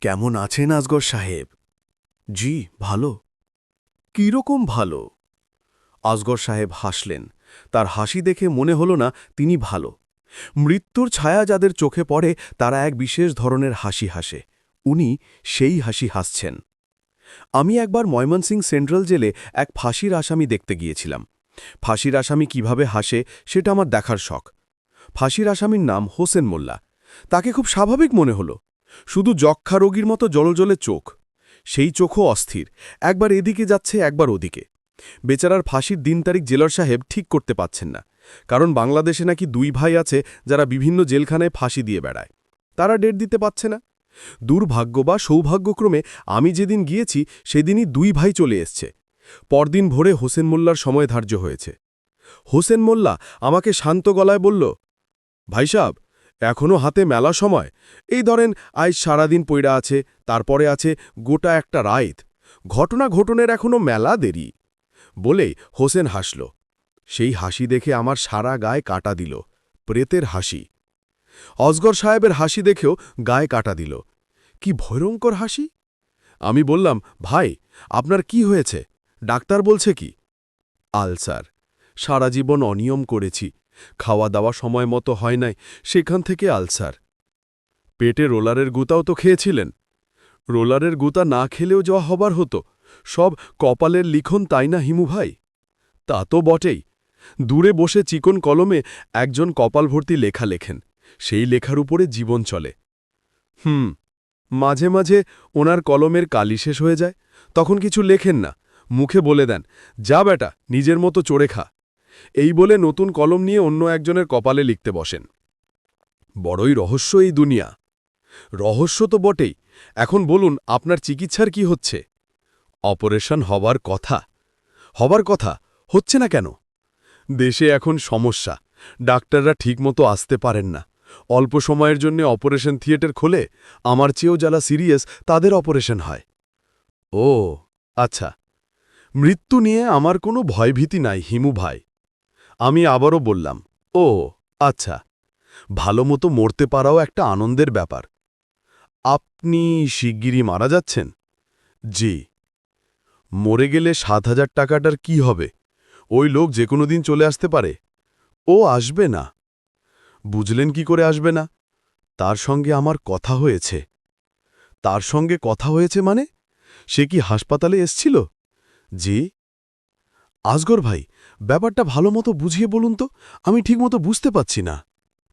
কেমন আছেন আজগর সাহেব? জি, ভালো। কীরকম ভালো? আজগর সাহেব হাসলেন। তার হাসি দেখে মনে হল না তিনি ভালো। মৃত্যুর ছায়া যাদের চোখে পড়ে, তারা এক বিশেষ ধরনের হাসি হাসে। উনি সেই হাসি হাসছেন। আমি একবার ময়মনসিং সেন্ট্রাল জেলে এক ফাঁসির আসামি দেখতে গিয়েছিলাম। ফাঁসির আসামি কীভাবে হাসে, সেটা আমার দেখার শখ। ফাঁসির আসামির নাম হোসেন মোল্লা। তাকে খুব স্বাভাবিক মনে হলো। শুধু যক্ষা রোগীর মতো জলজলে চোখ। সেই চোখও অস্থির। একবার এদিকে যাচ্ছে, একবার ওদিকে। বেচারার ফাঁসির দিন তারিখ জেলার সাহেব ঠিক করতে পাচ্ছেন না। কারণ বাংলাদেশে নাকি দুই ভাই আছে যারা বিভিন্ন জেলখানায় ফাঁসি দিয়ে বেড়ায়। তারা ডেট দিতে পারছে না। দুর্ভাগ্য বা সৌভাগ্যক্রমে আমি যেদিন গিয়েছি, সেদিনই দুই ভাই চলে এসছে। পরদিন ভোরে হোসেন মোল্লার সময় ধার্য হয়েছে। হোসেন মোল্লা আমাকে শান্ত গলায় বলল, ভাই সাব এখনও হাতে মেলা সময়। এই ধরেন আজ সারাদিন পইড়া আছে, তারপরে আছে গোটা একটা রাইত। ঘটনা ঘটনের এখনও মেলা দেরি। বলেই হোসেন হাসল। সেই হাসি দেখে আমার সারা গায়ে কাটা দিল। প্রেতের হাসি। অজগর সাহেবের হাসি দেখেও গায়ে কাটা দিল। কি ভয়ঙ্কর হাসি? আমি বললাম, ভাই, আপনার কি হয়েছে? ডাক্তার বলছে কি? আলসার। সারা জীবন অনিয়ম করেছি। খাওয়া দাওয়া সময় মতো হয় নাই, সেখান থেকে আলসার। পেটে রোলারের গুতাও তো খেয়েছিলেন। রোলারের গুতা না খেলেও যা হবার হতো, সব কপালের লিখন তাই না, হিমু ভাই? তা তো বটেই। দূরে বসে চিকন কলমে একজন কপাল ভর্তি লেখা লেখেন, সেই লেখার উপরে জীবন চলে। হুম, মাঝে মাঝে ওনার কলমের কালি শেষ হয়ে যায়, তখন কিছু লেখেন না, মুখে বলে দেন, যা বেটা, নিজের মতো চড়ে খা। এই বলে নতুন কলম নিয়ে অন্য একজনের কপালে লিখতে বসেন। বড়ই রহস্য এই দুনিয়া। রহস্য তো বটেই। এখন বলুন, আপনার চিকিৎসার কি হচ্ছে? অপারেশন হবার কথা। হবার কথা? হচ্ছে না কেন? দেশে এখন সমস্যা। ডাক্তাররা ঠিকমতো আসতে পারেন না। অল্প সময়ের জন্য অপারেশন থিয়েটার খোলে, আমার চেয়েও যারা সিরিয়াস, তাদের অপারেশন হয়। ও আচ্ছা। মৃত্যু নিয়ে আমার কোনো ভয়ভীতি নাই, হিমু ভাই। আমি আবারও বললাম, ও আচ্ছা ভালো মতো মরতে পারাও একটা আনন্দের ব্যাপার। আপনি শিগগিরই মারা যাচ্ছেন? জি। মরে গেলে সাত হাজার টাকাটার কি হবে? ওই লোক যে কোনো দিন চলে আসতে পারে। ও আসবে না। বুঝলেন কি করে আসবে না? তার সঙ্গে আমার কথা হয়েছে। তার সঙ্গে কথা হয়েছে মানে? সে কি হাসপাতালে এসছিল? জি। আজগর ভাই ব্যাপারটা ভালো মতো বুঝিয়ে বলুন তো, আমি ঠিকমতো বুঝতে পাচ্ছি না।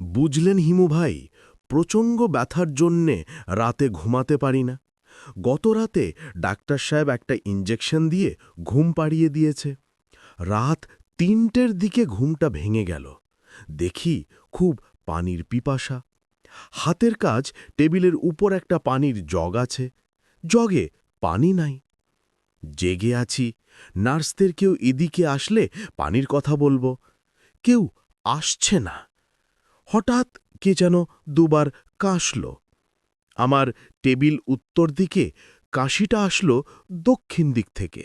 বুঝলেন হিমু ভাই, প্রচণ্ড ব্যথার জন্যে রাতে ঘুমাতে পারি না। গত রাতে ডাক্তার সাহেব একটা ইঞ্জেকশন দিয়ে ঘুম পাড়িয়ে দিয়েছে। রাত তিনটের দিকে ঘুমটা ভেঙে গেল। দেখি খুব পানির পিপাসা। হাতের কাজ টেবিলের উপর একটা পানির জগ আছে। জগে পানি নাই। জেগে আছি। নার্সদের কেউ এদিকে আসলে পানির কথা বলব। কেউ আসছে না। হঠাৎ কে যেন দুবার কাশল। আমার টেবিল উত্তর দিকে কাশিটা আসলো দক্ষিণ দিক থেকে।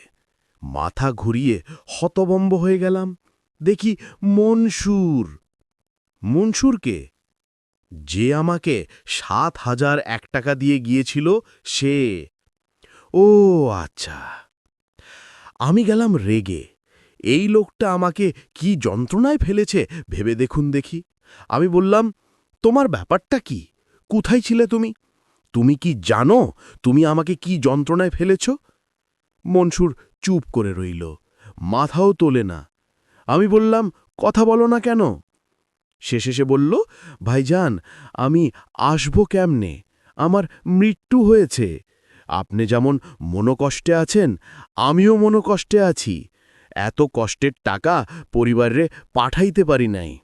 মাথা ঘুরিয়ে হতবম্ব হয়ে গেলাম। দেখি মনসুর। মনসুরকে যে আমাকে সাত হাজার এক টাকা দিয়ে গিয়েছিল সে। ও আচ্ছা। আমি গেলাম রেগে। এই লোকটা আমাকে কি যন্ত্রণায় ফেলেছে ভেবে দেখুন দেখি। আমি বললাম, তোমার ব্যাপারটা কি? কোথায় ছিলে তুমি? তুমি কি জানো তুমি আমাকে কি যন্ত্রণায় ফেলেছ? মনসুর চুপ করে রইল, মাথাও তোলে না। আমি বললাম, কথা বলো না কেন? শেষে সে বলল, ভাইজান, আমি আসব কেমনে? আমার মৃত্যু হয়েছে। আপনি যেমন মনোকষ্টে আছেন, আমিও মনোকষ্টে আছি। এত কষ্টের টাকা পরিবারে পাঠাইতে পারি নাই।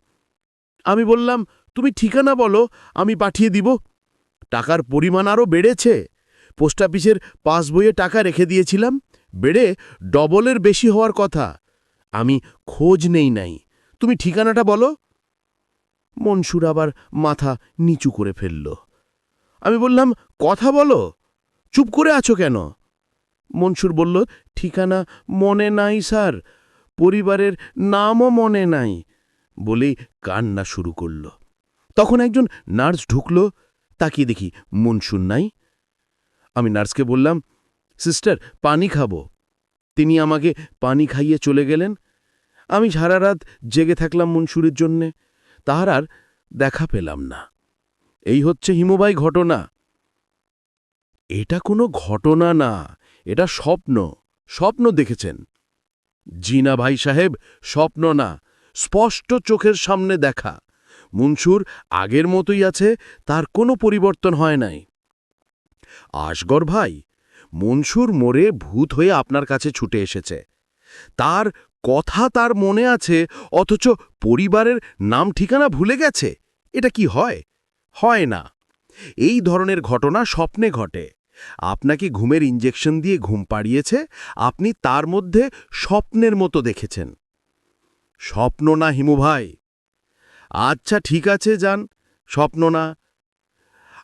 আমি বললাম, তুমি ঠিকানা বলো, আমি পাঠিয়ে দিব। টাকার পরিমাণ আরও বেড়েছে। পোস্ট অফিসের পাসবইয়ে টাকা রেখে দিয়েছিলাম, বেড়ে ডবলের বেশি হওয়ার কথা। আমি খোঁজ নেই নাই। তুমি ঠিকানাটা বলো। মনসুর আবার মাথা নিচু করে ফেলল। আমি বললাম, কথা বলো। চুপ করে আছো কেন? মনসুর বলল, ঠিকানা মনে নাই, স্যার। পরিবারের নামও মনে নাই বলেই কান্না শুরু করল। তখন একজন নার্স ঢুকল, তাকিয়ে দেখি মনসুর নাই। আমি নার্সকে বললাম, সিস্টার, পানি খাব। তিনি আমাকে পানি খাইয়ে চলে গেলেন। আমি সারা রাত জেগে থাকলাম মনসুরের জন্যে। তাহার আর দেখা পেলাম না। এই হচ্ছে হিমবাই ঘটনা। এটা কোনো ঘটনা না, এটা স্বপ্ন স্বপ্ন দেখেছেন। জি না ভাই সাহেব, স্বপ্ন না, স্পষ্ট চোখের সামনে দেখা। মুনসুর আগের মতোই আছে, তার কোনো পরিবর্তন হয় নাই। আসগর ভাই, মনসুর মোড়ে ভূত হয়ে আপনার কাছে ছুটে এসেছে। তার কথা তার মনে আছে, অথচ পরিবারের নাম ঠিকানা ভুলে গেছে। এটা কি হয়? হয় না। এই ধরনের ঘটনা স্বপ্নে ঘটে। আপনাকে ঘুমের ইঞ্জেকশন দিয়ে ঘুম পাড়িয়েছে, আপনি তার মধ্যে স্বপ্নের মতো দেখেছেন। স্বপ্ন না হিমু ভাই। আচ্ছা ঠিক আছে, যান। স্বপ্ন না।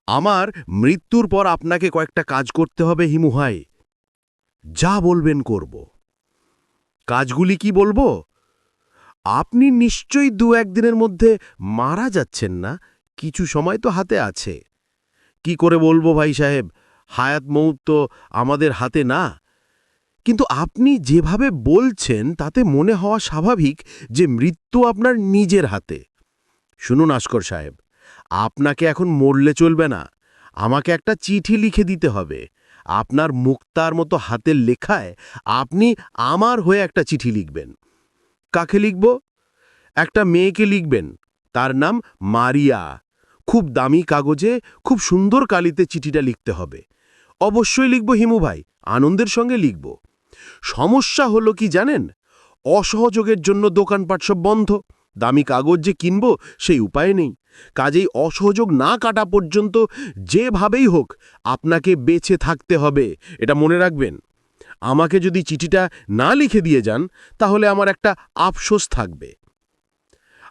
আমার মৃত্যুর পর আপনাকে কয়েকটা কাজ করতে হবে হিমু ভাই। যা বলবেন করব। কাজগুলি কি বলব? আপনি নিশ্চয়ই দু একদিনের মধ্যে মারা যাচ্ছেন না, কিছু সময় তো হাতে আছে। কি করে বলব ভাই সাহেব? হায়াত মৌত তো আমাদের হাতে না। কিন্তু আপনি যেভাবে বলছেন, তাতে মনে হওয়া স্বাভাবিক যে মৃত্যু আপনার নিজের হাতে। শুনুন আস্কর সাহেব, আপনাকে এখন মরলে চলবে না। আমাকে একটা চিঠি লিখে দিতে হবে। আপনার মুক্তার মতো হাতের লেখায় আপনি আমার হয়ে একটা চিঠি লিখবেন। কাকে লিখব? একটা মেয়েকে লিখবেন। তার নাম মারিয়া। খুব দামি কাগজে খুব সুন্দর কালিতে চিঠিটা লিখতে হবে। অবশ্যই লিখব, হিমু ভাই, আনন্দের সঙ্গে লিখব। সমস্যা হলো কি জানেন? অসহযোগের জন্য দোকানপাট সব বন্ধ। দামি কাগজ যে কিনব, সেই উপায় নেই। কাজেই অসহযোগ না কাটা পর্যন্ত যেভাবেই হোক, আপনাকে বেছে থাকতে হবে, এটা মনে রাখবেন। আমাকে যদি চিঠিটা না লিখে দিয়ে যান, তাহলে আমার একটা আফসোস থাকবে।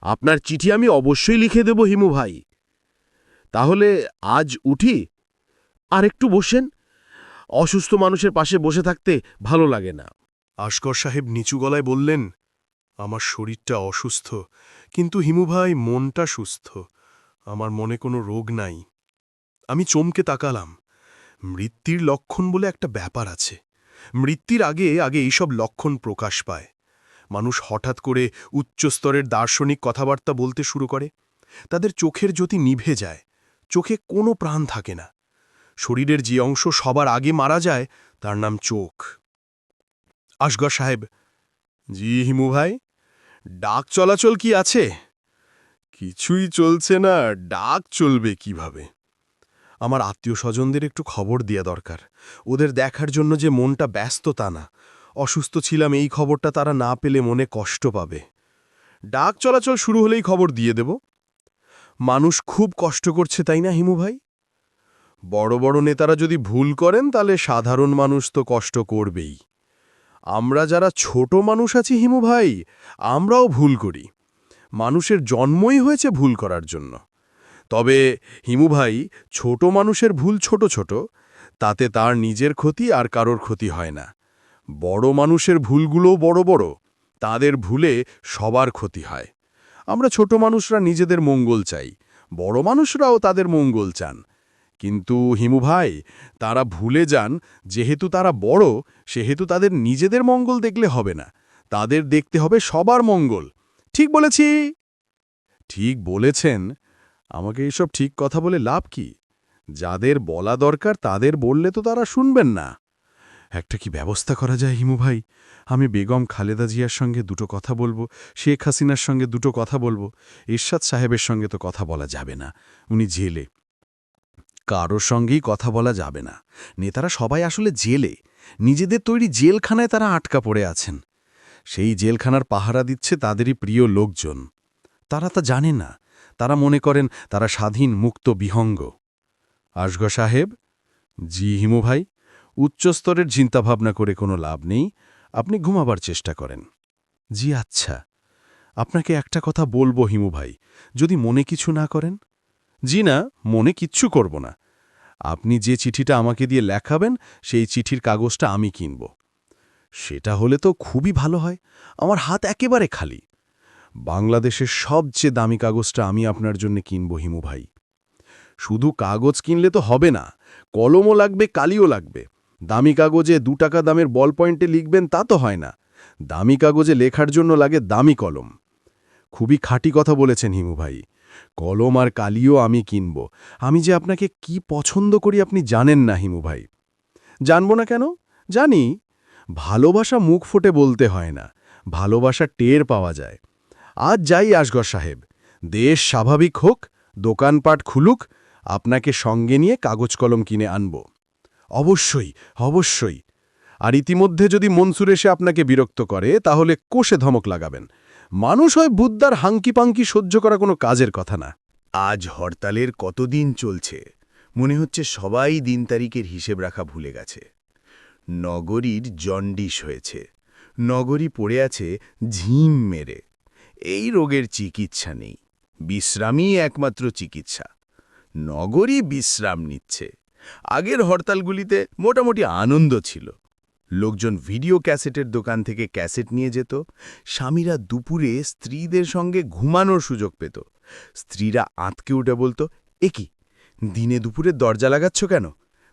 আপনার চিঠি আমি অবশ্যই লিখে দেব, হিমু ভাই। তাহলে আজ উঠি? আর একটু বসেন। অসুস্থ মানুষের পাশে বসে থাকতে ভালো লাগে না। আস্কর সাহেব নিচু গলায় বললেন, আমার শরীরটা অসুস্থ, কিন্তু হিমু ভাই মনটা সুস্থ। আমার মনে কোনো রোগ নাই। আমি চমকে তাকালাম। মৃত্যুর লক্ষণ বলে একটা ব্যাপার আছে। মৃত্যুর আগে আগে এইসব লক্ষণ প্রকাশ পায়। মানুষ হঠাৎ করে উচ্চস্তরের দার্শনিক কথাবার্তা বলতে শুরু করে। তাদের চোখের জ্যোতি নিভে যায়। চোখে কোনো প্রাণ থাকে না। শরীরের যে অংশ সবার আগে মারা যায়, তার নাম চোখ। আসগর সাহেব, জি হিমু ভাই, ডাক চলাচল কি আছে? কিছুই চলছে না, ডাক চলবে কীভাবে? আমার আত্মীয় স্বজনদের একটু খবর দেওয়া দরকার। ওদের দেখার জন্য যে মনটা ব্যস্ত তা না। অসুস্থ ছিলাম, এই খবরটা তারা না পেলে মনে কষ্ট পাবে। ডাক চলাচল শুরু হলেই খবর দিয়ে দেব। মানুষ খুব কষ্ট করছে, তাই না, হিমু ভাই? বড় বড় নেতারা যদি ভুল করেন, তাহলে সাধারণ মানুষ তো কষ্ট করবেই। আমরা যারা ছোট মানুষ আছি, হিমু ভাই, আমরাও ভুল করি। মানুষের জন্মই হয়েছে ভুল করার জন্য। তবে, হিমু ভাই, ছোট মানুষের ভুল ছোট ছোট, তাতে তার নিজের ক্ষতি আর কারোর ক্ষতি হয় না। বড় মানুষের ভুলগুলোও বড় বড়, তাদের ভুলে সবার ক্ষতি হয়। আমরা ছোট মানুষরা নিজেদের মঙ্গল চাই, বড় মানুষরাও তাদের মঙ্গল চান। কিন্তু হিমু ভাই, তারা ভুলে যান, যেহেতু তারা বড়, সেহেতু তাদের নিজেদের মঙ্গল দেখলে হবে না। তাদের দেখতে হবে সবার মঙ্গল। ঠিক বলেছি? ঠিক বলেছেন। আমাকে এসব ঠিক কথা বলে লাভ কি? যাদের বলা দরকার তাদের বললে তো তারা শুনবেন না। একটা কি ব্যবস্থা করা যায়, হিমু ভাই? আমি বেগম খালেদা জিয়ার সঙ্গে দুটো কথা বলব, শেখ হাসিনার সঙ্গে দুটো কথা বলব। ইরশাদ সাহেবের সঙ্গে তো কথা বলা যাবে না। উনি জেলে। কারোর সঙ্গেই কথা বলা যাবে না। নেতারা সবাই আসলে জেলে। নিজেদের তৈরি জেলখানায় তারা আটকা পড়ে আছেন। সেই জেলখানার পাহারা দিচ্ছে তাদেরই প্রিয় লোকজন। তারা তা জানে না। তারা মনে করেন তারা স্বাধীন, মুক্ত, বিহঙ্গ। আশগ সাহেব? জি, হিমু ভাই। উচ্চস্তরের চিন্তাভাবনা করে কোনো লাভ নেই, আপনি ঘুমাবার চেষ্টা করেন। জি আচ্ছা আপনাকে একটা কথা বলব হিমু ভাই, যদি মনে কিছু না করেন? জি না, মনে কিচ্ছু করব না। আপনি যে চিঠিটা আমাকে দিয়ে লেখাবেন, সেই চিঠির কাগজটা আমি কিনব। সেটা হলে তো খুবই ভালো হয়, আমার হাত একেবারে খালি। বাংলাদেশের সবচেয়ে দামি কাগজটা আমি আপনার জন্য কিনব হিমু ভাই। শুধু কাগজ কিনলে তো হবে না, কলমও লাগবে, কালিও লাগবে। দামি কাগজে দু টাকা দামের বল পয়েন্টে লিখবেন তা তো হয় না। দামি কাগজে লেখার জন্য লাগে দামি কলম। খুবই খাঁটি কথা বলেছেন হিমু ভাই। কলম আর কালিও আমি কিনব। আমি যে আপনাকে কি পছন্দ করি আপনি জানেন না হিমু ভাই। জানব না কেন? জানি। ভালোবাসা মুখ ফুটে বলতে হয় না। ভালোবাসা টের পাওয়া যায়। আজ যাই আসগর সাহেব। দেশ স্বাভাবিক হোক, দোকানপাট খুলুক, আপনাকে সঙ্গে নিয়ে কাগজ কলম কিনে আনব। অবশ্যই অবশ্যই। আর ইতিমধ্যে যদি মনসুর এসে আপনাকে বিরক্ত করে, তাহলে কোষে ধমক লাগাবেন। মানুষ হয় বুদ্ধার হাঙ্কিপাঙ্কি সহ্য করা কোনো কাজের কথা না। আজ হরতালের কতদিন চলছে, মনে হচ্ছে সবাই দিন তারিখের হিসেব রাখা ভুলে গেছে। নগরীর জন্ডিস হয়েছে, নগরী পড়ে আছে ঝিম মেরে। এই রোগের চিকিৎসা নেই, বিশ্রামই একমাত্র চিকিৎসা। নগরী বিশ্রাম নিচ্ছে। আগের হরতালগুলিতে মোটামুটি আনন্দ ছিল। লোকজন ভিডিও ক্যাসেটের দোকান থেকে ক্যাসেট নিয়ে যেত। স্বামীরা দুপুরে স্ত্রীদের সঙ্গে ঘুমানোর সুযোগ পেত। স্ত্রীরা আঁতকে উঠে বলতো একি দিনে দুপুরে দরজা লাগাচ্ছ কেন?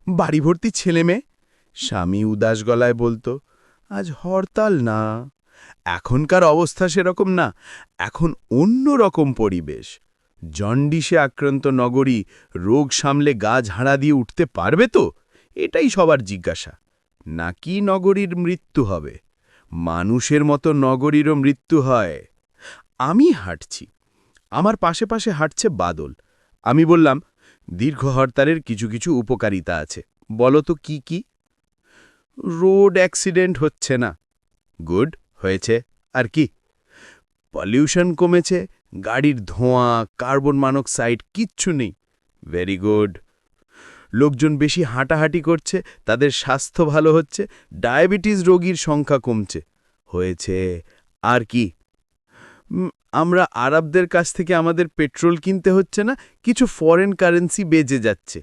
বাড়ি ভর্তি ছেলে মেয়ে? স্বামী উদাস গলায় বলতো, আজ হরতাল না। এখনকার অবস্থা সেরকম না। এখন অন্য রকম পরিবেশ। জন্ডিসে আক্রান্ত নগরী রোগ সামলে গা ঝাড়া দিয়ে উঠতে পারবে তো? এটাই সবার জিজ্ঞাসা। নাকি নগরীর মৃত্যু হবে? মানুষের মতো নগরীরও মৃত্যু হয়। আমি হাঁটছি। আমার পাশে পাশে হাঁটছে বাদল। আমি বললাম, দীর্ঘ হরতালের কিছু কিছু উপকারিতা আছে। বলো তো কি কি? রোড অ্যাক্সিডেন্ট হচ্ছে না। গুড, হয়েছে। আর কি? পলিউশন কমেছে গাড়ির ধোঁয়া, কার্বন মনোক্সাইড, কিচ্ছু নেই। ভেরি গুড লোকজন বেশি হাঁটাহাঁটি করছে, তাদের স্বাস্থ্য ভালো হচ্ছে, ডায়াবেটিস রোগীর সংখ্যা কমছে। হয়েছে। আর কি? আমরা আরবদের কাছ থেকে আমাদের পেট্রোল কিনতে হচ্ছে না, কিছু ফরেন কারেন্সি বেজে যাচ্ছে।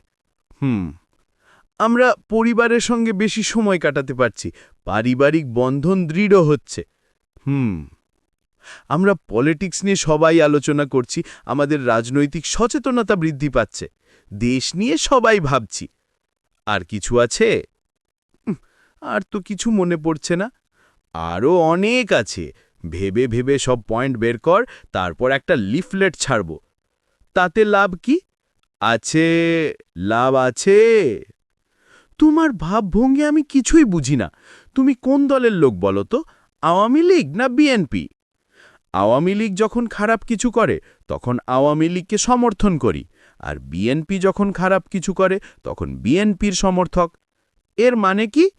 হুম। আমরা পরিবারের সঙ্গে বেশি সময় কাটাতে পারছি, পারিবারিক বন্ধন দৃঢ় হচ্ছে। হুম। আমরা পলিটিক্স নিয়ে সবাই আলোচনা করছি, আমাদের রাজনৈতিক সচেতনতা বৃদ্ধি পাচ্ছে, দেশ নিয়ে সবাই ভাবছি। আর কিছু আছে? আর তো কিছু মনে পড়ছে না। আরও অনেক আছে। ভেবে ভেবে সব পয়েন্ট বের কর, তারপর একটা লিফলেট ছাড়ব। তাতে লাভ কি? আছে, লাভ আছে। তোমার ভাবভঙ্গি আমি কিছুই বুঝি না। তুমি কোন দলের লোক বলো তো? আওয়ামী লীগ না বিএনপি আওয়ামী লীগ যখন খারাপ কিছু করে, তখন আওয়ামী লীগকে সমর্থন করি। আর বিএনপি যখন খারাপ কিছু করে, তখন বিএনপির সমর্থক। এর মানে কি?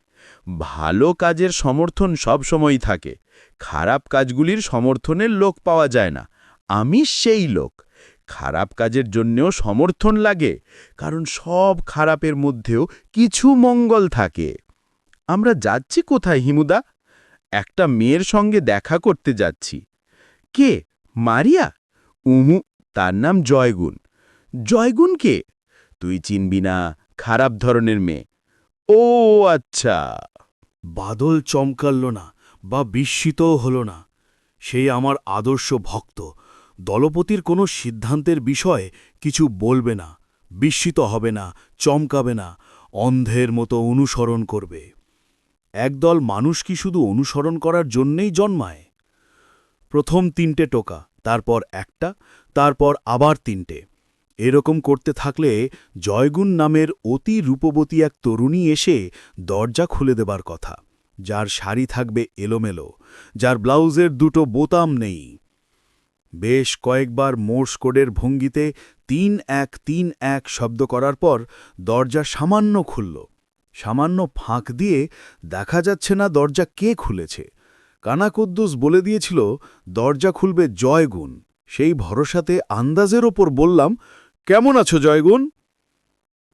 ভালো কাজের সমর্থন সবসময়ই থাকে। খারাপ কাজগুলির সমর্থনের লোক পাওয়া যায় না। আমি সেই লোক। খারাপ কাজের জন্যেও সমর্থন লাগে, কারণ সব খারাপের মধ্যেও কিছু মঙ্গল থাকে। আমরা যাচ্ছি কোথায় হিমুদা? একটা মেয়ের সঙ্গে দেখা করতে যাচ্ছি। কে? মারিয়া? উমু, তার নাম জয়গুণ। জয়গুণ কে? তুই চিনবি না, খারাপ ধরনের মেয়ে। ও আচ্ছা। বাদল চমকাল্ল না বা বিস্মিতও হল না। সেই আমার আদর্শ ভক্ত। দলপতির কোনো সিদ্ধান্তের বিষয়ে কিছু বলবে না, বিস্মিত হবে না, চমকাবে না, অন্ধের মতো অনুসরণ করবে। একদল মানুষ কি শুধু অনুসরণ করার জন্যেই জন্মায়? প্রথম তিনটে টোকা, তারপর একটা, তারপর আবার তিনটে। এরকম করতে থাকলে জয়গুণ নামের অতি রূপবতী এক তরুণী এসে দরজা খুলে দেবার কথা। যার শাড়ি থাকবে এলোমেলো, যার ব্লাউজের দুটো বোতাম নেই। বেশ কয়েকবার মোর্স কোডের ভঙ্গিতে তিন এক তিন এক শব্দ করার পর দরজা সামান্য খুলল। সামান্য ফাঁক দিয়ে দেখা যাচ্ছে না দরজা কে খুলেছে। কানাকুদ্দুস বলে দিয়েছিল, দরজা খুলবে জয়গুণ। সেই ভরসাতে আন্দাজের ওপর বললাম, কেমন আছো জয়গুণ?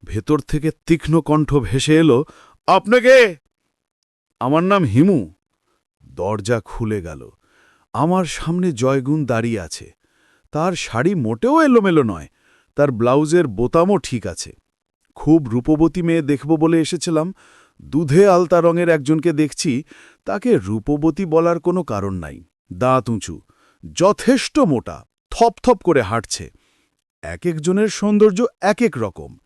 ভেতর থেকে তীক্ষ্ণ কণ্ঠ ভেসে এলো, আপনাকে? আমার নাম হিমু। দরজা খুলে গেল। আমার সামনে জয়গুণ দাঁড়িয়ে আছে। তার শাড়ি মোটেও এলোমেলো নয়। তার ব্লাউজের বোতামও ঠিক আছে। খুব রূপবতী মেয়ে দেখব বলে এসেছিলাম। দুধে আলতা রঙের একজনকে দেখছি, তাকে রূপবতী বলার কোনো কারণ নাই। দাঁত উঁচু, যথেষ্ট মোটা, থপথপ করে হাঁটছে। এক একজনের সৌন্দর্য এক এক রকম।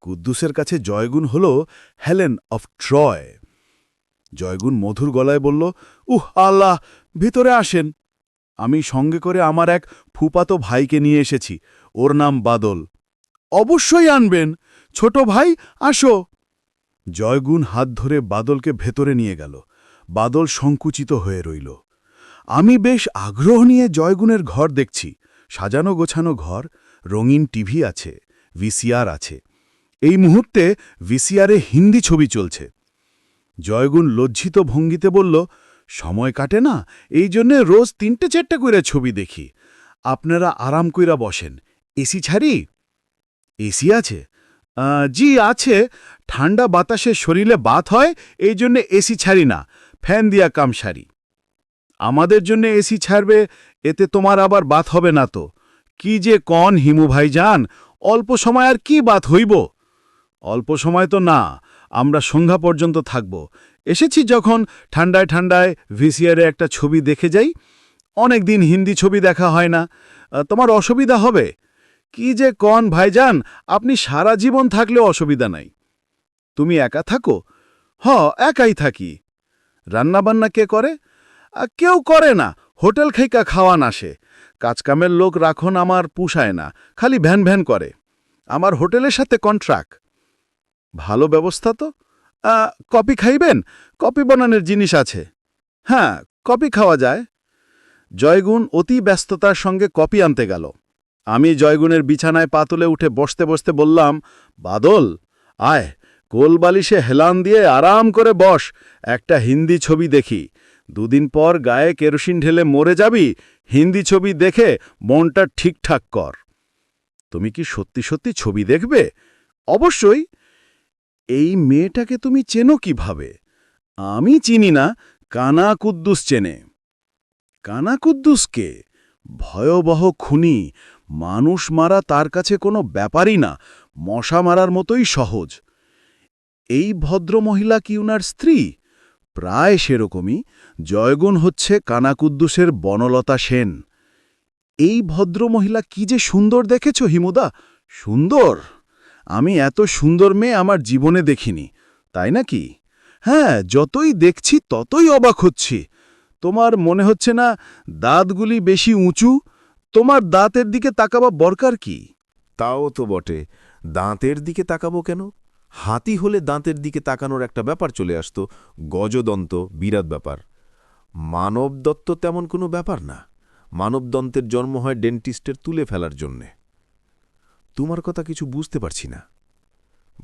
কুদ্দুসের কাছে জয়গুণ হল হেলেন অফ ট্রয়। জয়গুণ মধুর গলায় বলল, উহ আল্লাহ, ভিতরে আসেন। আমি সঙ্গে করে আমার এক ফুপাতো ভাইকে নিয়ে এসেছি। ওর নাম বাদল। অবশ্যই আনবেন। ছোট ভাই, আসো। জয়গুণ হাত ধরে বাদলকে ভেতরে নিয়ে গেল। বাদল সংকুচিত হয়ে রইল। আমি বেশ আগ্রহ নিয়ে জয়গুণের ঘর দেখছি। সাজানো গোছানো ঘর, রঙিন টিভি আছে, ভিসিআর আছে। এই মুহূর্তে ভিসিআরে হিন্দি ছবি চলছে। জয়গুণ লজ্জিত ভঙ্গিতে বলল, সময় কাটে না, এই জন্যে রোজ তিনটে চারটে করে ছবি দেখি। আপনারা আরাম কইরা বসেন। এসি ছাড়ি? এসি আছে। জি, আছে। ঠান্ডা বাতাসে শরীরে বাত হয়, এই জন্যে এসি ছাড়ি না। ফ্যান দিয়া কাম সারি। আমাদের জন্য এসি ছাড়বে, এতে তোমার আবার বাত হবে না তো। কি যে কন, হিমু ভাই যান অল্প সময় আর কি বাত হইব? অল্প সময় তো না, আমরা সন্ধ্যা পর্যন্ত থাকব। এসেছি যখন ঠান্ডায় ঠান্ডায় ভিসিআরে একটা ছবি দেখে যাই। অনেক দিন হিন্দি ছবি দেখা হয় না। তোমার অসুবিধা হবে? কি যে কন, ভাইজান, আপনি সারা জীবন থাকলেও অসুবিধা নাই। তুমি একা থাকো? হ, একাই থাকি। রান্নাবান্না কে করে? কেউ করে না, হোটেল খাইকা খাওয়ান আসে। কাজকামের লোক রাখন আমার পুষায় না, খালি ভ্যান ভ্যান করে। আমার হোটেলের সাথে কন্ট্রাক্ট। ভালো ব্যবস্থা তো? কপি খাইবেন? কপি বানানোর জিনিস আছে। হ্যাঁ কপি খাওয়া যায়। জয়গুণ অতি ব্যস্ততার সঙ্গে কপি আনতে গেল। আমি জয়গুণের বিছানায় পা তুলে উঠে বসতে বসতে বললাম, বাদল, আয় কোলবালিশে হেলান দিয়ে আরাম করে বস, একটা হিন্দি ছবি দেখি। দুদিন পর গায়ে কেরোসিন ঢেলে মরে যাবি, হিন্দি ছবি দেখে মনটা ঠিকঠাক কর। তুমি কি সত্যি সত্যি ছবি দেখবে? অবশ্যই। এই মেয়েটাকে তুমি চেনো কীভাবে? আমি চিনি না, কানা কুদ্দুস চেনে। কানা কুদ্দুসকে ভয়াবহ খুনি মানুষ মারা তার কাছে কোনো ব্যাপারই না, মশা মারার মতোই সহজ। এই ভদ্রমহিলা কি উনার স্ত্রী? প্রায় সেরকমই। জয়গুণ হচ্ছে কানাকুদ্দুসের বনলতা সেন। এই ভদ্রমহিলা কি যে সুন্দর দেখেছ, হিমুদা? সুন্দর? আমি এত সুন্দর মেয়ে আমার জীবনে দেখিনি, তাই নাকি? হ্যাঁ যতই দেখছি ততই অবাক হচ্ছি। তোমার মনে হচ্ছে না দাঁতগুলি বেশি উঁচু তোমার দাঁতের দিকে তাকাবা বরকার কি? তাও তো বটে। দাঁতের দিকে তাকাবো কেন? হাতি হলে দাঁতের দিকে তাকানোর একটা ব্যাপার চলে আসত, গজদন্ত, বিরাট ব্যাপার। মানবদত্ত তেমন কোনো ব্যাপার না। মানবদন্তের জন্ম হয় ডেন্টিস্টের তুলে ফেলার জন্যে। তোমার কথা কিছু বুঝতে পারছি না।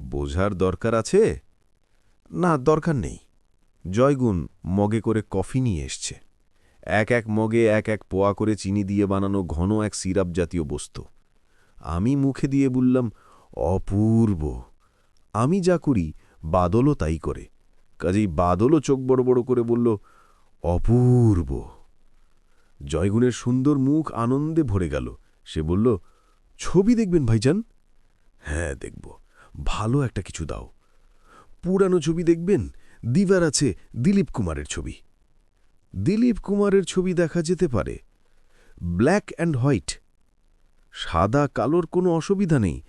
বোঝার দরকার আছে? না, দরকার নেই। জয়গুণ মগে করে কফি নিয়ে এসছে। এক এক মগে এক এক পোয়া করে চিনি দিয়ে বানানো ঘন এক সিরাপ জাতীয় বস্তু। আমি মুখে দিয়ে বললাম, অপূর্ব। আমি যা করি, বাদলও তাই করে। কাজেই বাদলও চোখ বড় বড় করে বলল, অপূর্ব। জয়গুণের সুন্দর মুখ আনন্দে ভরে গেল। সে বলল, ছবি দেখবেন ভাইজান? হ্যাঁ দেখব। ভালো একটা কিছু দাও। পুরানো ছবি দেখবেন? দিবার আছে দিলীপ কুমারের ছবি। দিলীপ কুমারের ছবি দেখা যেতে পারে। Black and white. সাদা কালোর কোনো অসুবিধা নেই।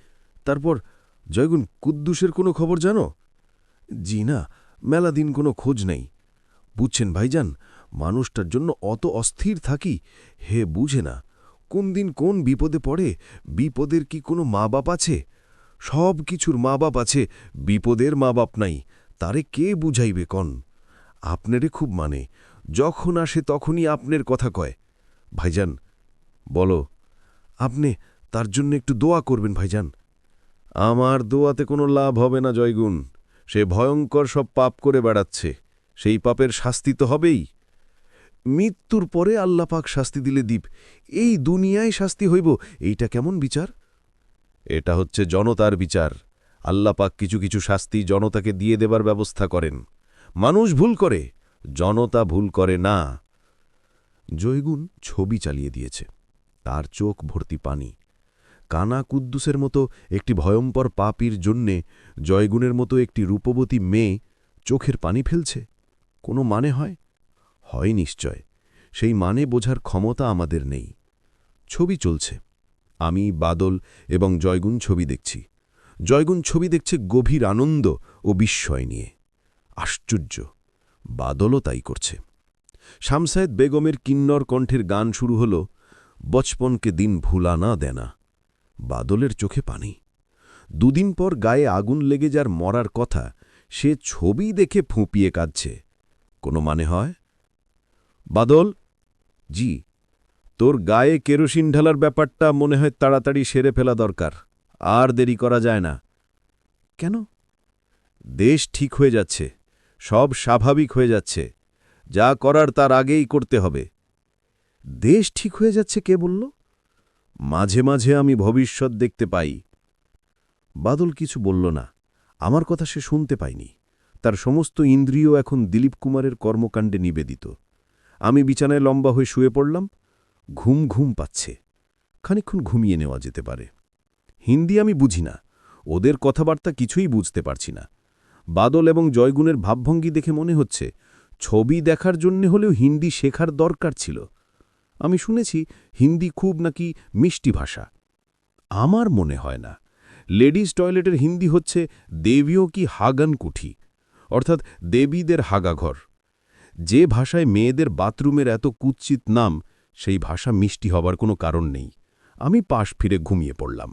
তারপর, জয়গুণ, কুদ্দুসের কোনো খবর জানো? জি না, মেলা দিন কোনো খোঁজ নেই। বুঝছেন ভাইজান, মানুষটার জন্য অত অস্থির থাকি, হে বুঝে না। কোন দিন কোন বিপদে পড়ে, বিপদের কি কোনো মা বাপ আছে? সব কিছুর মা বাপ আছে, বিপদের মা বাপ নাই। তারে কে বুঝাইবে কন? আপনারে খুব মানে। যখন আসে তখনই আপনার কথা কয়। ভাইজান, বলো, আপনি তার জন্য একটু দোয়া করবেন ভাইজান। আমার দোয়াতে কোনো লাভ হবে না, জয়গুণ। সে ভয়ঙ্কর সব পাপ করে বেড়াচ্ছে। সেই পাপের শাস্তি তো হবেই। মৃত্যুর পরে আল্লাপাক শাস্তি দিলে দ্বীপ। এই দুনিয়ায় শাস্তি হইব, এইটা কেমন বিচার? এটা হচ্ছে জনতার বিচার। আল্লাপাক কিছু কিছু শাস্তি জনতাকে দিয়ে দেবার ব্যবস্থা করেন। মানুষ ভুল করে। জনতা ভুল করে না। জয়গুণ ছবি চালিয়ে দিয়েছে। তার চোখ ভর্তি পানি। কানা কুদ্দুসের মতো একটি ভয়ম্কর পাপির জন্যে জয়গুণের মতো একটি রূপবতী মেয়ে চোখের পানি ফেলছে। কোনো মানে হয়? হয় নিশ্চয়। সেই মানে বোঝার ক্ষমতা আমাদের নেই। ছবি চলছে। আমি, বাদল এবং জয়গুণ ছবি দেখছি। জয়গুণ ছবি দেখছে গভীর আনন্দ ও বিস্ময় নিয়ে। আশ্চর্য! বাদলও তাই করছে। শামসায়েদ বেগমের কিন্নর কণ্ঠের গান শুরু হল, বচপনকে দিন ভুলা না দেনা, বাদলের চোখে পানি। দুদিন পর গায়ে আগুন লেগে যার মরার কথা, সে ছবি দেখে ফুঁপিয়ে কাঁদছে। কোনো মানে হয়? বাদল, জি, তোর গায়ে কেরোসিন ঢালার ব্যাপারটা মনে হয় তাড়াতাড়ি সেরে ফেলা দরকার, আর দেরি করা যায় না। কেন? দেশ ঠিক হয়ে যাচ্ছে। সব স্বাভাবিক হয়ে যাচ্ছে। যা করার তার আগেই করতে হবে। দেশ ঠিক হয়ে যাচ্ছে কে বলল? মাঝে মাঝে আমি ভবিষ্যৎ দেখতে পাই। বাদল কিছু বলল না। আমার কথা সে শুনতে পায়নি। তার সমস্ত ইন্দ্রিয় এখন দিলীপ কুমারের কর্মকাণ্ডে নিবেদিত। আমি বিছানায় লম্বা হয়ে শুয়ে পড়লাম। ঘুম ঘুম পাচ্ছে। খানিক্ষণ ঘুমিয়ে নেওয়া যেতে পারে। হিন্দি আমি বুঝি না। ওদের কথাবার্তা কিছুই বুঝতে পারছি না। বাদল এবং জয়গুণের ভাবভঙ্গি দেখে মনে হচ্ছে, ছবি দেখার জন্য হলেও হিন্দি শেখার দরকার ছিল। আমি শুনেছি হিন্দি খুব নাকি মিষ্টি ভাষা। আমার মনে হয় না। লেডিস টয়লেটের হিন্দি হচ্ছে দেবীও কি হাগান কুঠি অর্থাৎ দেবীদের হাগাঘর। যে ভাষায় মেয়েদের বাথরুমের এত কুৎসিত নাম, সেই ভাষা মিষ্টি হবার কোনো কারণ নেই। আমি পাশ ফিরে ঘুমিয়ে পড়লাম।